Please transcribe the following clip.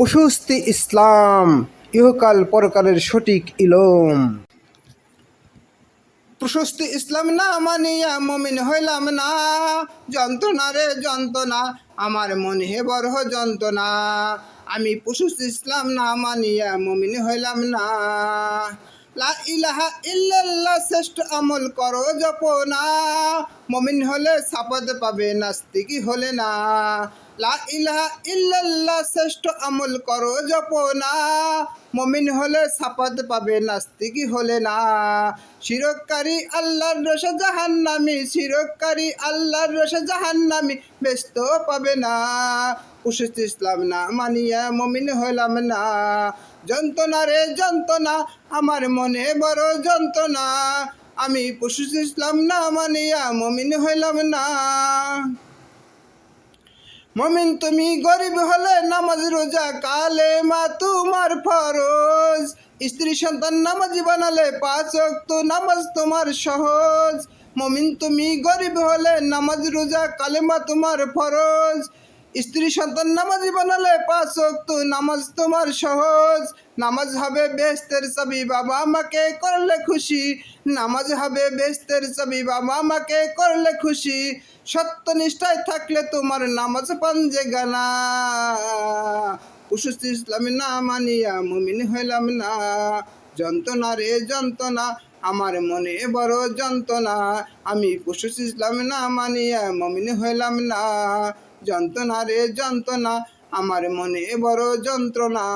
প্রশস্তি ইসলাম, ইহকাল পরকালের সঠিক ইলম। প্রশস্তি ইসলাম না মানিয়া মমিন হইলাম না। যন্ত্রণা রে যন্ত্রণা, আমার মনে হে বড় যন্ত্রণা। আমি প্রশস্তি ইসলাম না মানিয়া মমিন হইলাম না। লা ইলাহা ইল্লাল্লাহ শ্রেষ্ঠ আমল করো জপনা। মমিন হলে সাপদ পাবে নাস্তিকি হলে না। লা ইলাহা ইল্লাল্লাহ শ্রেষ্ঠ আমল করো জপনা মমিন হলে সাপাদ পাবে নাস্তিকি হলে না। শিরকারী আল্লাহর রসে জাহান্নামি শিরকারী আল্লাহর রসে জাহান্নামি ব্যস্ত পাবে না। উশিত ইসলাম না মানিয়া মমিন হইলাম না। যন্ত্রণা রে যন্ত্রণা, আমার মনে বড় যন্ত্রণা। আমি পশুস ইসলাম না, মানিয়া মমিন হইলাম না। মমিন তুমি গরিব হলে নামাজ রোজা কালে মা তোমার ফরজ। স্ত্রী সন্তান নামাজ বানালে পাঁচ তো নামাজ তোমার সহজ। মমিন তুমি গরিব হলে নামাজ রোজা কালেমা তোমার ফরজ। স্ত্রী সন্তান নামাজ বানালে পাঁচ তো নামাজ তোমার সহজ। নামাজ হবে বেস্তের ছবি, বাবা আমাকে করলে খুশি। নামাজ হবে বেস্তের ছবি, বাবা আমাকে করলে খুশি। সত্য নিষ্ঠায় থাকলে তোমার নামাজ পাঞ্জে গানা। উসুস্তি ইসলামী না মানিয়া, মুমিন হইলাম না। যন্ত্রণা রে যন্ত্রণা আমার মনে বড় যন্ত্রণা। আমি পশু ইসলাম না, মানিয়া মমিন হইলাম না। যন্ত্রণা রে যন্ত্রণা, আমার মনে বড় যন্ত্রণা।